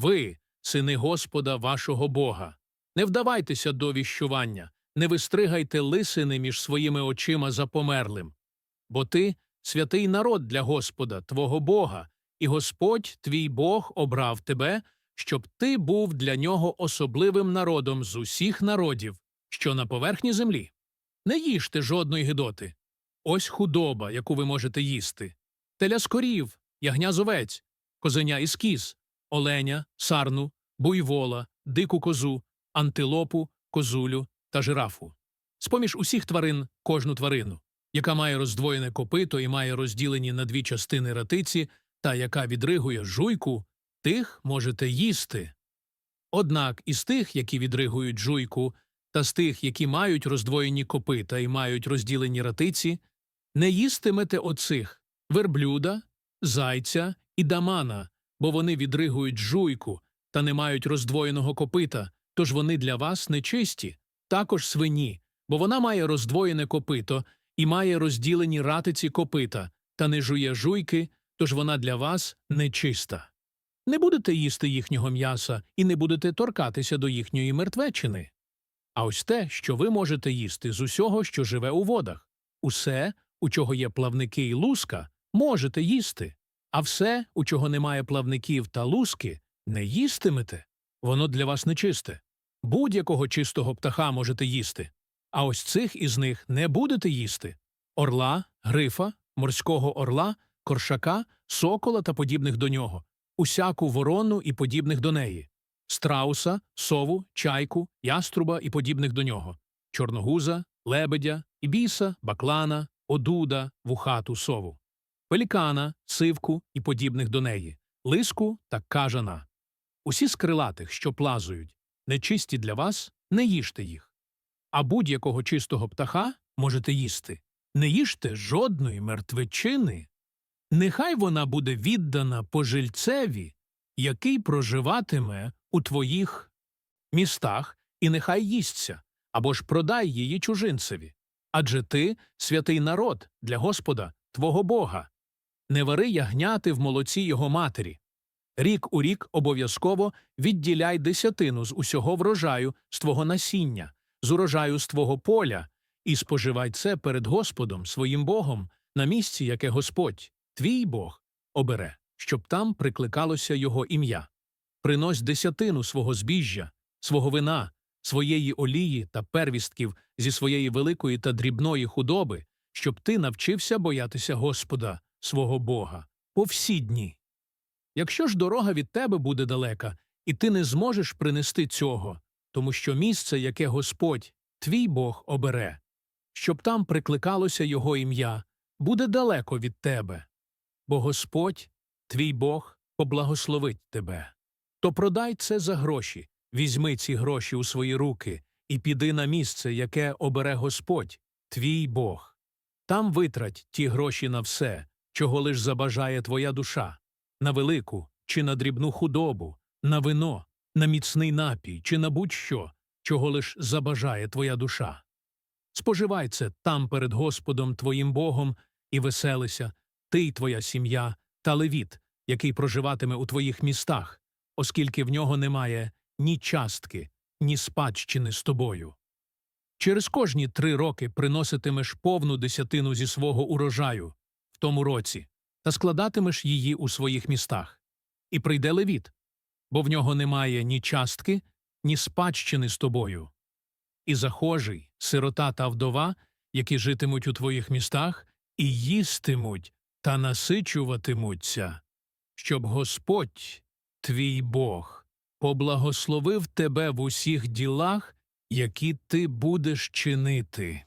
ви, сини Господа вашого Бога. Не вдавайтеся до віщування, не вистригайте лисини між своїми очима за померлим. Бо ти святий народ для Господа, твого Бога, і Господь, твій Бог, обрав тебе, щоб ти був для нього особливим народом з усіх народів, що на поверхні землі. Не їжте жодної гидоти. Ось худоба, яку ви можете їсти. Теля з корів, ягня з козеня із кіз, оленя, сарну, буйвола, дику козу, антилопу, козулю та жирафу. З-поміж усіх тварин кожну тварину, яка має роздвоєне копито і має розділені на дві частини ратиці, та яка відригує жуйку, тих можете їсти. Однак із тих, які відригують жуйку, та з тих, які мають роздвоєні копита і мають розділені ратиці, не їстимете оцих верблюда, зайця і дамана, бо вони відригують жуйку та не мають роздвоєного копита, тож вони для вас нечисті, також свині, бо вона має роздвоєне копито і має розділені ратиці копита, та не жує жуйки, тож вона для вас нечиста. Не будете їсти їхнього м'яса і не будете торкатися до їхньої мертвечини. А ось те, що ви можете їсти з усього, що живе у водах, усе, у чого є плавники і луска, можете їсти, а все, у чого немає плавників та луски, не їстимете. Воно для вас нечисте. Будь-якого чистого птаха можете їсти, а ось цих із них не будете їсти орла, грифа, морського орла, коршака, сокола та подібних до нього, усяку ворону і подібних до неї, страуса, сову, чайку, яструба і подібних до нього, чорногуза, лебедя, ібіса, баклана, одуда, вухату сову, пелікана, сивку і подібних до неї, лиску та кажана. Усі з крилатих, що плазують, нечисті для вас, не їжте їх. А будь-якого чистого птаха можете їсти. Не їжте жодної мертвечини. Нехай вона буде віддана пожильцеві, який проживатиме у твоїх містах, і нехай їсться, або ж продай її чужинцеві. Адже ти святий народ для Господа, твого Бога. Не вари ягняти в молоці його матері. Рік у рік обов'язково відділяй десятину з усього врожаю з твого насіння, з урожаю з твого поля, і споживай це перед Господом, своїм Богом, на місці, яке Господь, твій Бог, обере, щоб там прикликалося його ім'я. Принось десятину свого збіжжя, свого вина, своєї олії та первістків зі своєї великої та дрібної худоби, щоб ти навчився боятися Господа, свого Бога, по всі дні. Якщо ж дорога від тебе буде далека, і ти не зможеш принести цього, тому що місце, яке Господь, твій Бог, обере, щоб там прикликалося Його ім'я, буде далеко від тебе, бо Господь, твій Бог, поблагословить тебе. То продай це за гроші, візьми ці гроші у свої руки і піди на місце, яке обере Господь, твій Бог. Там витрать ті гроші на все, чого лиш забажає твоя душа на велику чи на дрібну худобу, на вино, на міцний напій чи на будь-що, чого лиш забажає твоя душа. Споживай це там перед Господом твоїм Богом і веселися, ти й твоя сім'я та левіт, який проживатиме у твоїх містах, оскільки в нього немає ні частки, ні спадщини з тобою. Через кожні три роки приноситимеш повну десятину зі свого урожаю тому році та складатимеш її у своїх містах. І прийде левіт, бо в нього немає ні частки, ні спадщини з тобою. І захожий, сирота та вдова, які житимуть у твоїх містах, і їстимуть та насичуватимуться, щоб Господь, твій Бог, поблагословив тебе в усіх ділах, які ти будеш чинити.